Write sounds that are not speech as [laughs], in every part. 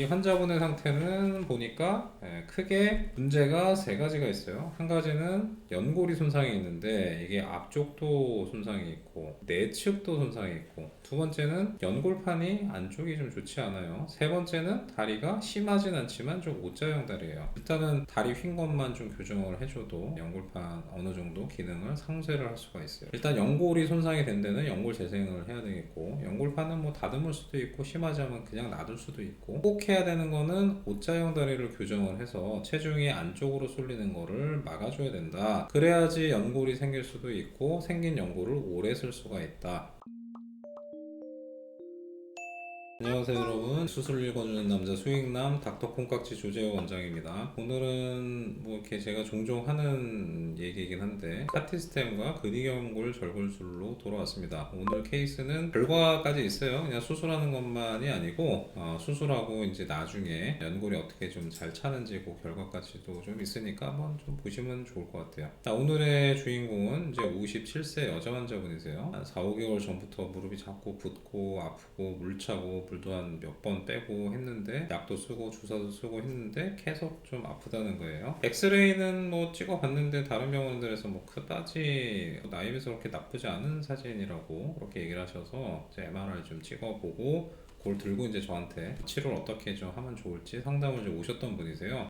이 환자분의 상태는 보니까 예, 크게 문제가 세 가지가 있어요. 한 가지는 연골이 손상이 있는데 이게 앞쪽도 손상이 있고 내측도 손상이 있고 두 번째는 연골판이 안쪽이 좀 좋지 않아요. 세 번째는 다리가 심하진 않지만 좀 O자형 다리예요. 일단은 다리 휜 것만 좀 교정을 해줘도 연골판 어느 정도 기능을 상쇄를 할 수가 있어요. 일단 연골이 손상이 된 데는 연골 재생을 해야 되겠고 연골판은 뭐 다듬을 수도 있고 심하지 않으면 그냥 놔둘 수도 있고 꼭 해야 되는 거는 O자형 다리를 교정을 해서 체중이 안쪽으로 쏠리는 거를 막아줘야 된다. 그래야지 연골이 생길 수도 있고 생긴 연골을 오래 쓸 수가 있다. 안녕하세요 여러분. 수술 읽어주는 남자 수익남 닥터 콩깍지 조재호 원장입니다. 오늘은 뭐 이렇게 제가 종종 하는 얘기이긴 한데 카티스템과 근위경골 절골술로 돌아왔습니다. 오늘 케이스는 결과까지 있어요. 그냥 수술하는 것만이 아니고 어, 수술하고 이제 나중에 연골이 어떻게 좀 잘 차는지 그 결과까지도 좀 있으니까 한번 좀 보시면 좋을 것 같아요. 자 오늘의 주인공은 이제 57세 여자 환자분이세요. 한 4, 5개월 전부터 무릎이 자꾸 붓고 아프고 물차고 물도 한 몇 번 빼고 했는데 약도 쓰고 주사도 쓰고 했는데 계속 좀 아프다는 거예요. 엑스레이는 뭐 찍어봤는데 다른 병원들에서 뭐 그다지 나이에서 그렇게 나쁘지 않은 사진이라고 그렇게 얘기를 하셔서 이제 MRI 좀 찍어보고 그걸 들고 이제 저한테 치료를 어떻게 좀 하면 좋을지 상담을 좀 오셨던 분이세요.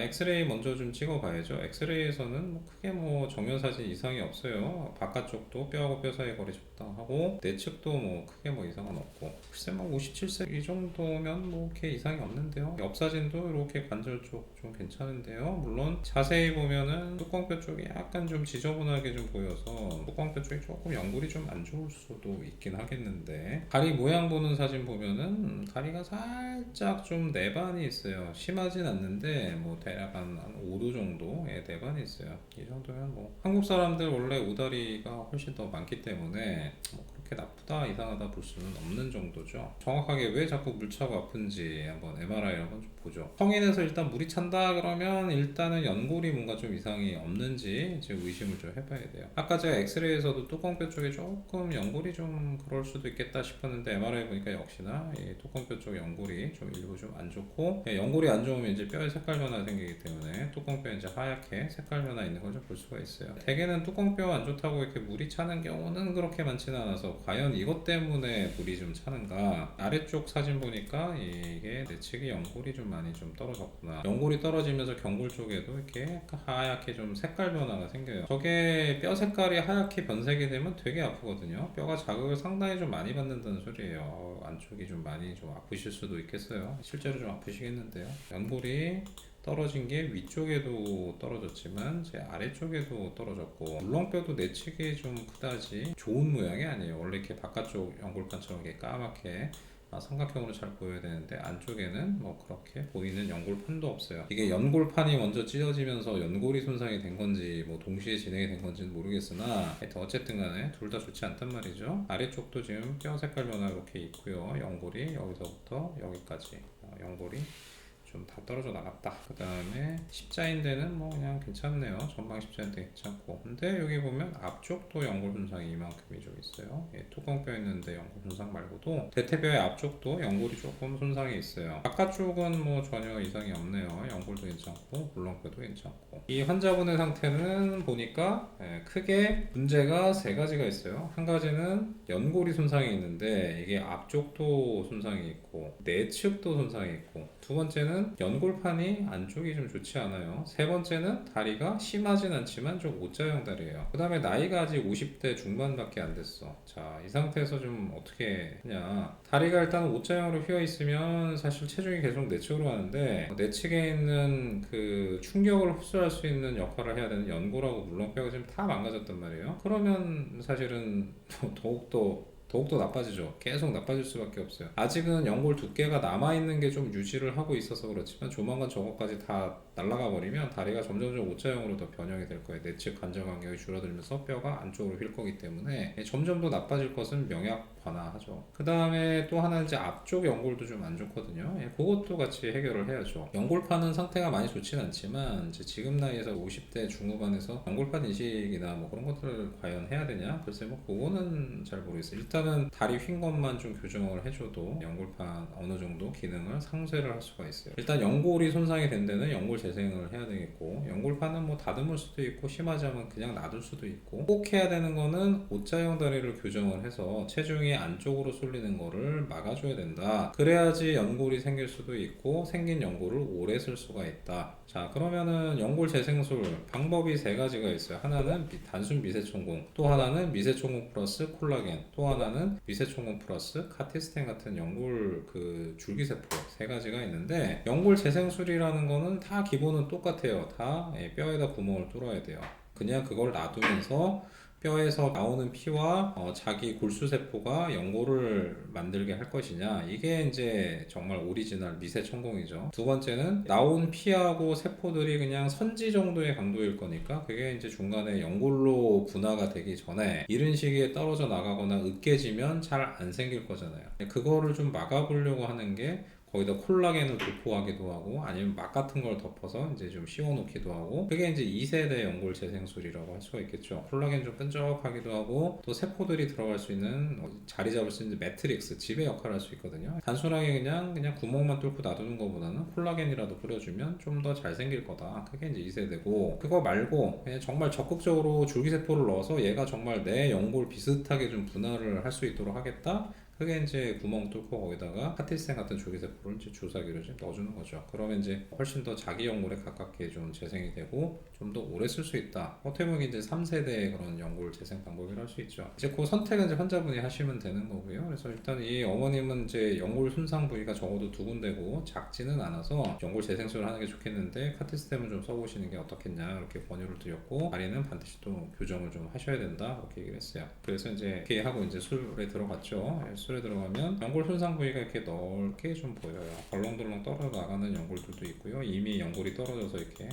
엑스레이 먼저 좀 찍어봐야죠. 엑스레이에서는 뭐 크게 뭐 정면 사진 이상이 없어요. 바깥쪽도 뼈하고 뼈 사이 거리 적당하고 내측도 뭐 크게 뭐 이상은 없고 글쎄 뭐 57세 이 정도면 뭐 이렇게 이상이 없는데요. 옆 사진도 이렇게 관절 쪽 좀 괜찮은데요. 물론 자세히 보면은 뚜껑뼈 쪽이 약간 좀 지저분하게 좀 보여서 뚜껑뼈 쪽이 조금 연골이 좀 안 좋을 수도 있긴 하겠는데 다리 모양 보는 사진 보면은 음, 다리가 살짝 좀 내반이 있어요. 심하진 않는데 뭐 대략 한, 한 5도 정도의 내반이 있어요. 이 정도면 뭐 한국 사람들 원래 오다리가 훨씬 더 많기 때문에 뭐 그렇게 나쁘다 이상하다 볼 수는 없는 정도죠. 정확하게 왜 자꾸 물차고 아픈지 한번 MRI 한번 좀 보죠. 성인에서 일단 물이 찬다 그러면 일단은 연골이 뭔가 좀 이상이 없는지 지금 의심을 좀 해봐야 돼요. 아까 제가 엑스레이에서도 뚜껑뼈 쪽에 조금 연골이 좀 그럴 수도 있겠다 싶었는데 MRI 보니까 역시나 이 뚜껑뼈 쪽 연골이 좀 일부 좀 안 좋고 예, 연골이 안 좋으면 이제 뼈에 색깔 변화 생기기 때문에 뚜껑뼈 이제 하얗게 색깔 변화 있는 걸 좀 볼 수가 있어요. 대개는 뚜껑뼈 안 좋다고 이렇게 물이 차는 경우는 그렇게 많지는 않아서 과연 이것 때문에 물이 좀 차는가? 아래쪽 사진 보니까 이게 내측이 연골이 좀 많이 좀 떨어졌구나. 연골이 떨어지면서 경골 쪽에도 이렇게 하얗게 좀 색깔 변화가 생겨요. 저게 뼈 색깔이 하얗게 변색이 되면 되게 아프거든요. 뼈가 자극을 상당히 좀 많이 받는다는 소리예요. 어, 안쪽이 좀 많이 좀 아프실 수도 있겠어요. 실제로 좀 아프시겠는데요. 연골이 떨어진 게 위쪽에도 떨어졌지만 제 아래쪽에도 떨어졌고 물렁뼈도 내측이 좀 그다지 좋은 모양이 아니에요. 원래 이렇게 바깥쪽 연골판처럼 이렇게 까맣게 아, 삼각형으로 잘 보여야 되는데 안쪽에는 뭐 그렇게 보이는 연골판도 없어요. 이게 연골판이 먼저 찢어지면서 연골이 손상이 된 건지 뭐 동시에 진행이 된 건지는 모르겠으나 하여튼 어쨌든 간에 둘 다 좋지 않단 말이죠. 아래쪽도 지금 뼈 색깔 변화 이렇게 있고요. 연골이 여기서부터 여기까지 어, 연골이 좀 다 떨어져 나갔다. 그 다음에 십자인대는 뭐 그냥 괜찮네요. 전방 십자인대 괜찮고. 근데 여기 보면 앞쪽도 연골 손상이 이만큼이 좀 있어요. 예, 뚜껑뼈 있는데 연골 손상 말고도 대퇴뼈의 앞쪽도 연골이 조금 손상이 있어요. 바깥쪽은 뭐 전혀 이상이 없네요. 연골도 괜찮고 물렁뼈도 괜찮고. 이 환자분의 상태는 보니까 예, 크게 문제가 세 가지가 있어요. 한 가지는 연골이 손상이 있는데 이게 앞쪽도 손상이 있고 내측도 손상이 있고 두 번째는 연골판이 안쪽이 좀 좋지 않아요. 세 번째는 다리가 심하진 않지만 좀 O자형 다리예요. 그 다음에 나이가 아직 50대 중반밖에 안 됐어. 자, 이 상태에서 좀 어떻게 하냐. 다리가 일단 O자형으로 휘어 있으면 사실 체중이 계속 내측으로 가는데 내측에 있는 그 충격을 흡수할 수 있는 역할을 해야 되는 연골하고 물렁뼈가 지금 다 망가졌단 말이에요. 그러면 사실은 [laughs] 더욱더 더욱더 나빠지죠. 계속 나빠질 수밖에 없어요. 아직은 연골 두께가 남아있는 게 좀 유지를 하고 있어서 그렇지만 조만간 저것까지 다 날아가 버리면 다리가 점점점 O자형으로 더 변형이 될 거예요. 내측 관절 간격이 줄어들면서 뼈가 안쪽으로 휠 거기 때문에 점점 더 나빠질 것은 명약 관화하죠. 그 다음에 또 하나 이제 앞쪽 연골도 좀 안 좋거든요. 예, 그것도 같이 해결을 해야죠. 연골판은 상태가 많이 좋지는 않지만 지금 나이에서 50대 중후반에서 연골판 이식이나 뭐 그런 것들을 과연 해야 되냐? 글쎄 뭐 그거는 잘 모르겠어요. 일단은 다리 휜 것만 좀 교정을 해줘도 연골판 어느 정도 기능을 상쇄를 할 수가 있어요. 일단 연골이 손상이 된 데는 연골 재 생을 해야 되겠고 연골판은 뭐 다듬을 수도 있고 심하자면 그냥 놔둘 수도 있고 꼭 해야 되는 거는 옷자형 다리를 교정을 해서 체중이 안쪽으로 쏠리는 거를 막아줘야 된다. 그래야지 연골이 생길 수도 있고 생긴 연골을 오래 쓸 수가 있다. 자 그러면은 연골 재생술 방법이 세 가지가 있어요. 하나는 미- 단순 미세천공, 또 하나는 미세천공 플러스 콜라겐, 또 하나는 미세천공 플러스 카티스텐 같은 연골 그 줄기세포 세 가지가 있는데 연골 재생술이라는 거는 다 기본은 똑같아요. 다 예, 뼈에다 구멍을 뚫어야 돼요. 그냥 그걸 놔두면서 뼈에서 나오는 피와 어, 자기 골수세포가 연골을 만들게 할 것이냐 이게 이제 정말 오리지널 미세 천공이죠 두 번째는 나온 피하고 세포들이 그냥 선지 정도의 강도일 거니까 그게 이제 중간에 연골로 분화가 되기 전에 이런 시기에 떨어져 나가거나 으깨지면 잘 안 생길 거잖아요 그거를 좀 막아보려고 하는 게 거기다 콜라겐을 도포하기도 하고 아니면 막 같은 걸 덮어서 이제 좀 씌워놓기도 하고 그게 이제 2세대 연골 재생술이라고 할 수가 있겠죠. 콜라겐 좀 끈적하기도 하고 또 세포들이 들어갈 수 있는 어, 자리 잡을 수 있는 매트릭스 지배 역할을 할 수 있거든요. 단순하게 그냥 그냥 구멍만 뚫고 놔두는 것보다는 콜라겐이라도 뿌려주면 좀 더 잘 생길 거다. 그게 이제 2세대고 그거 말고 그냥 정말 적극적으로 줄기세포를 넣어서 얘가 정말 내 연골 비슷하게 좀 분할을 할 수 있도록 하겠다 그게 이제 구멍 뚫고 거기다가 카티스텐 같은 줄기세포를 이제 주사기로 좀 넣어주는 거죠. 그러면 이제 훨씬 더 자기 연골에 가깝게 좀 재생이 되고 좀 더 오래 쓸 수 있다. 어떻게 보면 이제 3세대의 그런 연골 재생 방법이라 할 수 있죠. 이제 그 선택은 이제 환자분이 하시면 되는 거고요. 그래서 일단 이 어머님은 이제 연골 손상 부위가 적어도 두 군데고 작지는 않아서 연골 재생술을 하는 게 좋겠는데 카티스텐을 좀 써보시는 게 어떻겠냐 이렇게 권유를 드렸고 다리는 반드시 또 교정을 좀 하셔야 된다 이렇게 얘기를 했어요. 그래서 이제 이렇게 하고 이제 술에 들어갔죠. 예, 술에 들어가면 연골 손상 부위가 이렇게 넓게 좀 보여요. 덜렁덜렁 떨어져 나가는 연골들도 있고요. 이미 연골이 떨어져서 이렇게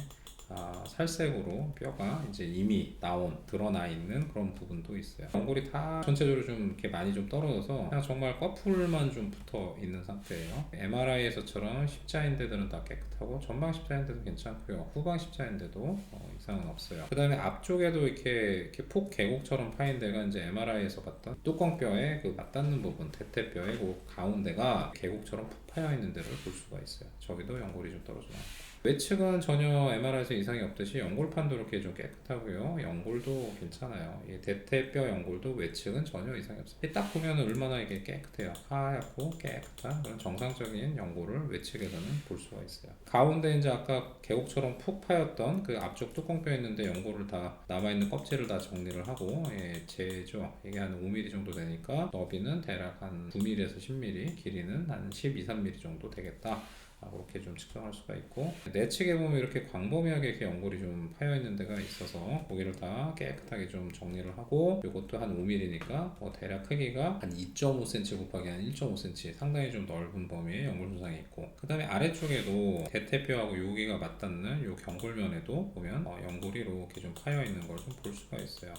아, 살색으로 뼈가 이제 이미 나온 드러나 있는 그런 부분도 있어요. 연골이 다 전체적으로 좀 이렇게 많이 좀 떨어져서 그냥 정말 꺼풀만 좀 붙어 있는 상태예요. MRI에서처럼 십자인대들은 다 깨끗하고 전방 십자인대도 괜찮고요. 후방 십자인대도 어, 이상은 없어요. 그 다음에 앞쪽에도 이렇게, 이렇게 폭 계곡처럼 파인 데가 이제 MRI에서 봤던 뚜껑뼈에 그 맞닿는 부분, 대퇴뼈의 그 가운데가 계곡처럼 푹 파여 있는 데를 볼 수가 있어요. 저기도 연골이 좀 떨어져 나요. 외측은 전혀 MRI에서 이상이 없듯이 연골판도 이렇게 좀 깨끗하고요. 연골도 괜찮아요. 이 대퇴뼈 연골도 외측은 전혀 이상이 없어요. 딱 보면 얼마나 이게 깨끗해요. 하얗고 깨끗한 그런 정상적인 연골을 외측에서는 볼 수가 있어요. 가운데 이제 아까 계곡처럼 푹 파였던 그 앞쪽 뚜껑뼈 있는데 연골을 다 남아있는 껍질을 다 정리를 하고 예, 재죠. 이게 한 5mm 정도 되니까 너비는 대략 한 9mm에서 10mm, 길이는 한 12, 3mm 정도 되겠다. 아, 그렇게 좀 측정할 수가 있고 내 측에 보면 이렇게 광범위하게 이렇게 연골이 좀 파여 있는 데가 있어서 고기를 다 깨끗하게 좀 정리를 하고 이것도 한 5mm니까 뭐 대략 크기가 한 2.5cm 곱하기 한 1.5cm 상당히 좀 넓은 범위의 연골 손상이 있고 그 다음에 아래쪽에도 대퇴뼈하고 여기가 맞닿는 요 경골면에도 보면 어, 연골이 이렇게 좀 파여 있는 걸 좀 볼 수가 있어요.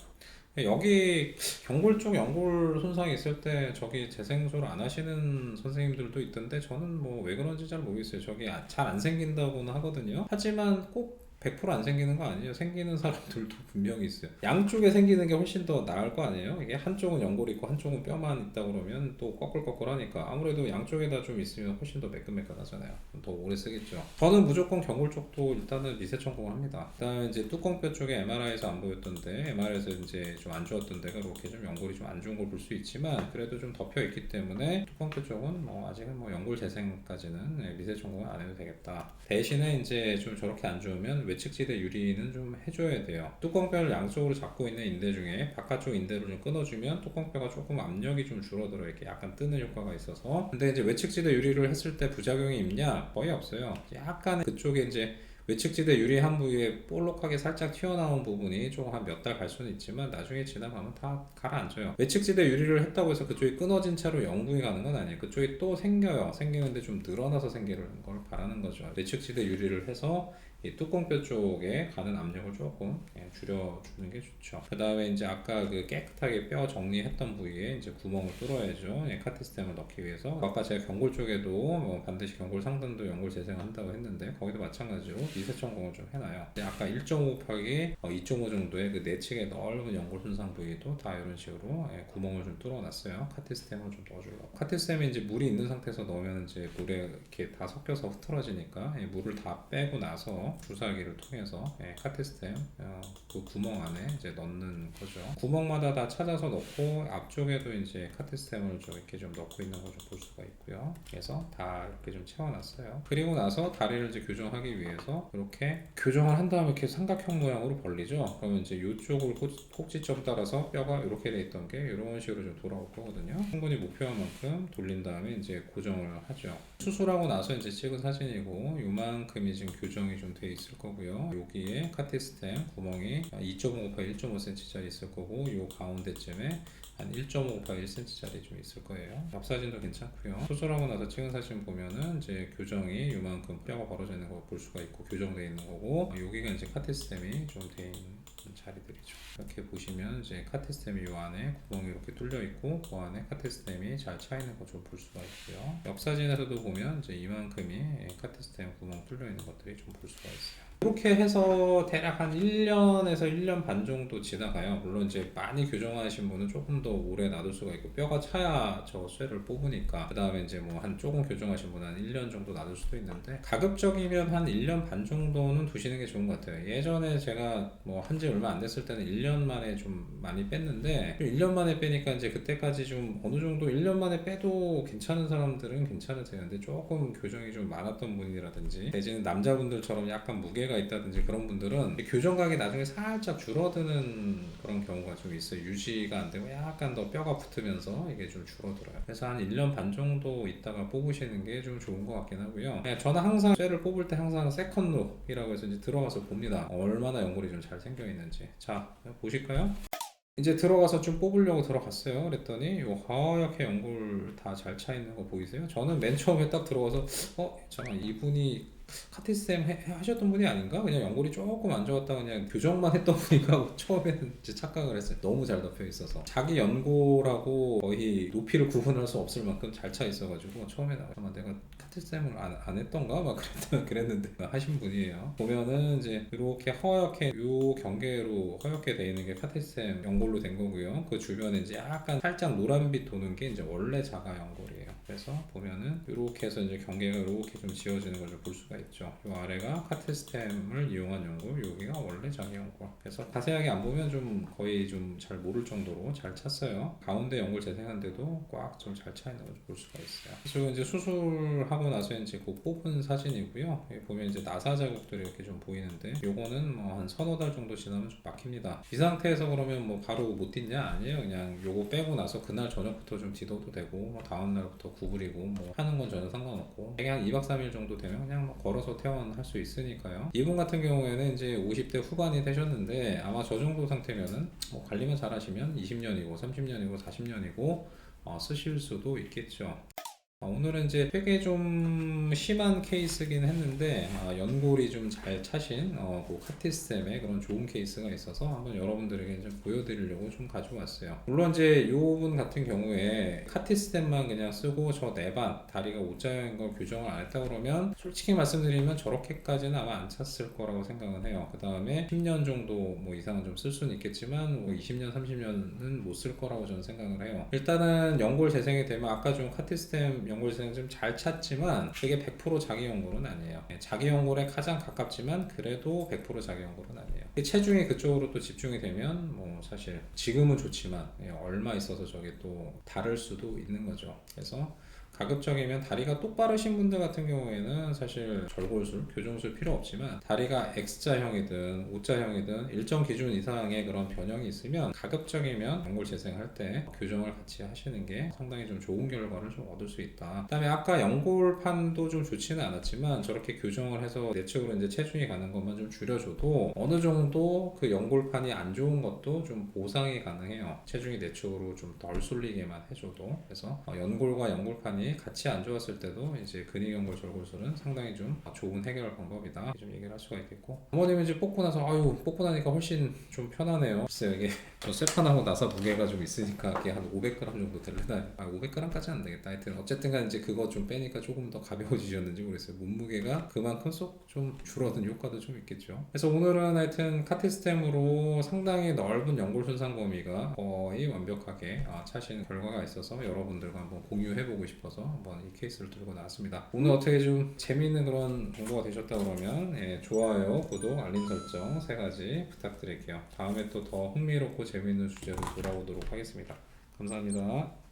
여기 경골 쪽 연골 손상이 있을 때 저기 재생술 안 하시는 선생님들도 있던데 저는 뭐 왜 그런지 잘 모르겠어요. 저기 잘 안 생긴다고는 하거든요. 하지만 꼭 100%안 생기는 거 아니에요. 생기는 사람들도 [laughs] 분명히 있어요. 양쪽에 생기는 게 훨씬 더 나을 거 아니에요. 이게 한쪽은 연골이 있고 한쪽은 뼈만 있다 그러면 또 꺼끌꺼끌하니까 아무래도 양쪽에 다 좀 있으면 훨씬 더 매끈매끈하잖아요. 더 오래 쓰겠죠. 저는 무조건 경골 쪽도 일단은 미세 천공을 합니다. 그다음에 이제 뚜껑뼈 쪽에 MRI에서 안 보였던데 MRI에서 이제 좀 안 좋았던 데가 그렇게 좀 연골이 좀 안 좋은 걸 볼 수 있지만 그래도 좀 덮여 있기 때문에 뚜껑뼈 쪽은 뭐 아직은 뭐 연골 재생까지는 네, 미세 천공을 안 해도 되겠다. 대신에 이제 좀 저렇게 안 좋으면 외측지대 유리는 좀 해줘야 돼요. 뚜껑뼈를 양쪽으로 잡고 있는 인대 중에 바깥쪽 인대를 좀 끊어주면 뚜껑뼈가 조금 압력이 좀 줄어들어 이렇게 약간 뜨는 효과가 있어서 근데 이제 외측지대 유리를 했을 때 부작용이 있냐 거의 없어요. 약간 그쪽에 이제 외측지대 유리 한 부위에 볼록하게 살짝 튀어나온 부분이 좀한몇 달 갈 수는 있지만 나중에 지나가면 다 가라앉아요. 외측지대 유리를 했다고 해서 그쪽이 끊어진 채로 영구히 가는 건 아니에요. 그쪽이 또 생겨요. 생기는데 좀 늘어나서 생기는 걸 바라는 거죠. 외측지대 유리를 해서 이 뚜껑뼈 쪽에 가는 압력을 조금 예, 줄여주는 게 좋죠. 그 다음에 이제 아까 그 깨끗하게 뼈 정리했던 부위에 이제 구멍을 뚫어야죠. 예, 카티스템을 넣기 위해서. 아까 제가 경골 쪽에도 뭐 반드시 경골 상단도 연골 재생한다고 했는데 거기도 마찬가지로 미세 천공을 좀 해놔요. 아까 1.5 곱하기 2.5 정도의 그 내측의 넓은 연골 손상 부위도 다 이런 식으로 예, 구멍을 좀 뚫어놨어요. 카티스템을 좀 넣어주려고. 카티스템이 이제 물이 있는 상태에서 넣으면 이제 물에 이렇게 다 섞여서 흐트러지니까 예, 물을 다 빼고 나서 주사기를 통해서 예, 카티스템 어, 그 구멍 안에 이제 넣는 거죠. 구멍마다 다 찾아서 넣고 앞쪽에도 이제 카티스템을 좀 이렇게 좀 넣고 있는 걸 좀 볼 수가 있고요. 그래서 다 이렇게 좀 채워놨어요. 그리고 나서 다리를 이제 교정하기 위해서 이렇게 교정을 한 다음에 이렇게 삼각형 모양으로 벌리죠. 그러면 이제 이쪽을 꼭- 꼭지점 따라서 뼈가 이렇게 돼 있던 게 이런 식으로 좀 돌아올 거거든요. 충분히 목표한 만큼 돌린 다음에 이제 고정을 하죠. 수술하고 나서 이제 찍은 사진이고 요만큼이 지금 교정이 좀 돼 있을 거고요. 여기에 카티스템 구멍이 2.5 곱하기 1.5cm짜리 있을 거고 요 가운데쯤에 한 1.5 곱하기 1cm짜리 좀 있을 거예요. 앞 사진도 괜찮고요. 수술하고 나서 찍은 사진 보면은 이제 교정이 요만큼 뼈가 벌어져 있는 거볼 수가 있고 교정돼 있는 거고 여기가 이제 카티스템이 좀 돼 있는 자리들이죠. 이렇게 보시면 이제 카티스템이 요 안에 구멍이 이렇게 뚫려 있고 그 안에 카티스템이 잘 차 있는 거좀볼 수가 있고요. 옆 사진에서도 보면 이제 이만큼이 카티스템 구멍 뚫려 있는 것들이 좀 볼 수가 있어요. 이렇게 해서 대략 한 1년에서 1년 반 정도 지나가요. 물론 이제 많이 교정하신 분은 조금 더 오래 놔둘 수가 있고 뼈가 차야 저 쇠를 뽑으니까 그 다음에 이제 뭐 한 조금 교정하신 분은 한 1년 정도 놔둘 수도 있는데 가급적이면 한 1년 반 정도는 두시는 게 좋은 것 같아요. 예전에 제가 뭐 한 지 얼마 안 됐을 때는 1년 만에 좀 많이 뺐는데 1년 만에 빼니까 이제 그때까지 좀 어느 정도 1년 만에 빼도 괜찮은 사람들은 괜찮으세요. 근데 조금 교정이 좀 많았던 분이라든지 내지는 남자분들처럼 약간 무게 가 있다든지 그런 분들은 교정각이 나중에 살짝 줄어드는 그런 경우가 좀 있어요. 유지가 안 되고 약간 더 뼈가 붙으면서 이게 좀 줄어들어요. 그래서 한 1년 반 정도 있다가 뽑으시는 게 좀 좋은 것 같긴 하고요. 네, 저는 항상 쇠를 뽑을 때 항상 세컨룩이라고 해서 이제 들어가서 봅니다. 얼마나 연골이 좀 잘 생겨 있는지. 자, 보실까요? 이제 들어가서 좀 뽑으려고 들어갔어요. 그랬더니 요 하얗게 연골 다 잘 차 있는 거 보이세요? 저는 맨 처음에 딱 들어가서 어 잠깐 이분이 카티스템 해- 해- 하셨던 분이 아닌가? 그냥 연골이 조금 안 좋았다 그냥 교정만 했던 하고 [laughs] 처음에는 착각을 했어요. 너무 잘 덮여 있어서 자기 연골하고 거의 높이를 구분할 수 없을 만큼 잘 차 있어가지고 처음에 나가면 내가 카티스템을 안, 안 했던가 막 그랬, 그랬는데 [laughs] 하신 분이에요. 보면은 이제 이렇게 허옇게 요 경계로 허옇게 돼 있는 게 카티스템 연골로 된 거고요. 그 주변에 이제 약간 살짝 노란빛 도는 게 이제 원래 자가 연골이에요. 그래서 보면은 이렇게 해서 이제 경계가 이렇게 좀 지워지는 걸좀볼 수가 있죠. 요 아래가 카티스템을 이용한 연골, 여기가 원래 자기 연골. 그래서 자세하게 안 보면 좀 거의 좀 잘 모를 정도로 잘 찼어요. 가운데 연골 재생한데도 꽉 좀 잘 차 있는 걸 볼 수가 있어요. 그리고 이제 수술하고 나서 이제 그 뽑은 사진이고요. 여기 보면 이제 나사 자국들이 이렇게 좀 보이는데 요거는 뭐 한 서너 달 정도 지나면 좀 막힙니다. 이 상태에서 그러면 뭐 바로 못 딛냐? 아니에요. 그냥 요거 빼고 나서 그날 저녁부터 좀 딛어도 되고 뭐 다음 날부터 구부리고 뭐 하는 건 전혀 상관없고 되게 한 2박 3일 정도 되면 그냥 뭐 걸어서 퇴원할 수 있으니까요. 이분 같은 경우에는 이제 50대 후반이 되셨는데 아마 저 정도 상태면은 뭐 관리만 잘하시면 20년이고 30년이고 40년이고 어, 쓰실 수도 있겠죠. 아, 오늘은 이제 되게 좀 심한 케이스긴 했는데 아, 연골이 좀 잘 차신 어, 그 카티스템의 그런 좋은 케이스가 있어서 한번 여러분들에게 좀 보여드리려고 좀 가져왔어요. 물론 이제 요분 같은 경우에 카티스템만 그냥 쓰고 저 내반 다리가 O자형인 걸 교정을 안 했다 그러면 솔직히 말씀드리면 저렇게까지는 아마 안 찼을 거라고 생각은 해요. 그 다음에 10년 정도 뭐 이상은 좀 쓸 수는 있겠지만 뭐 20년 30년은 못 쓸 거라고 저는 생각을 해요. 일단은 연골 재생이 되면 아까 좀 카티스템 연골 재생 좀잘 찼지만 그게 100% 자기 연골은 아니에요. 예, 자기 연골에 가장 가깝지만 그래도 100% 자기 연골은 아니에요. 이 체중이 그쪽으로 또 집중이 되면 뭐 사실 지금은 좋지만 예, 얼마 있어서 저게 또 다를 수도 있는 거죠. 그래서 가급적이면 다리가 똑바르신 분들 같은 경우에는 사실 절골술, 교정술 필요 없지만 다리가 X자형이든 O자형이든 일정 기준 이상의 그런 변형이 있으면 가급적이면 연골 재생할 때 교정을 같이 하시는 게 상당히 좀 좋은 결과를 좀 얻을 수 있다. 그다음에 아까 연골판도 좀 좋지는 않았지만 저렇게 교정을 해서 내측으로 이제 체중이 가는 것만 좀 줄여줘도 어느 정도 그 연골판이 안 좋은 것도 좀 보상이 가능해요. 체중이 내측으로 좀 덜 쏠리게만 해줘도 그래서 어, 연골과 연골판이 같이 안 좋았을 때도 이제 근위연골 절골술은 상당히 좀 좋은 해결 방법이다. 좀 얘기를 할 수가 있겠고 어머님은 이제 뽑고 나서 아유 뽑고 나니까 훨씬 좀 편하네요. 글쎄요 이게 [laughs] 저 쇠판하고 나사 무게가 좀 있으니까 이게 한 500g 정도 될려나요? 아 500g까지 안 되겠다. 하여튼 어쨌든간 이제 그거 좀 빼니까 조금 더 가벼워지셨는지 모르겠어요. 몸무게가 그만큼 쏙 좀 줄어든 효과도 좀 있겠죠. 그래서 오늘은 하여튼 카티스템으로 상당히 넓은 연골 손상 범위가 거의 완벽하게 아, 차신 결과가 있어서 여러분들과 한번 공유해보고 싶어서 한번 이 케이스를 들고 나왔습니다. 오늘 어떻게 좀 재미있는 그런 정보가 되셨다 그러면 예, 좋아요, 구독, 알림 설정 세 가지 부탁드릴게요. 다음에 또 더 흥미롭고 재미있는 주제로 돌아오도록 하겠습니다. 감사합니다.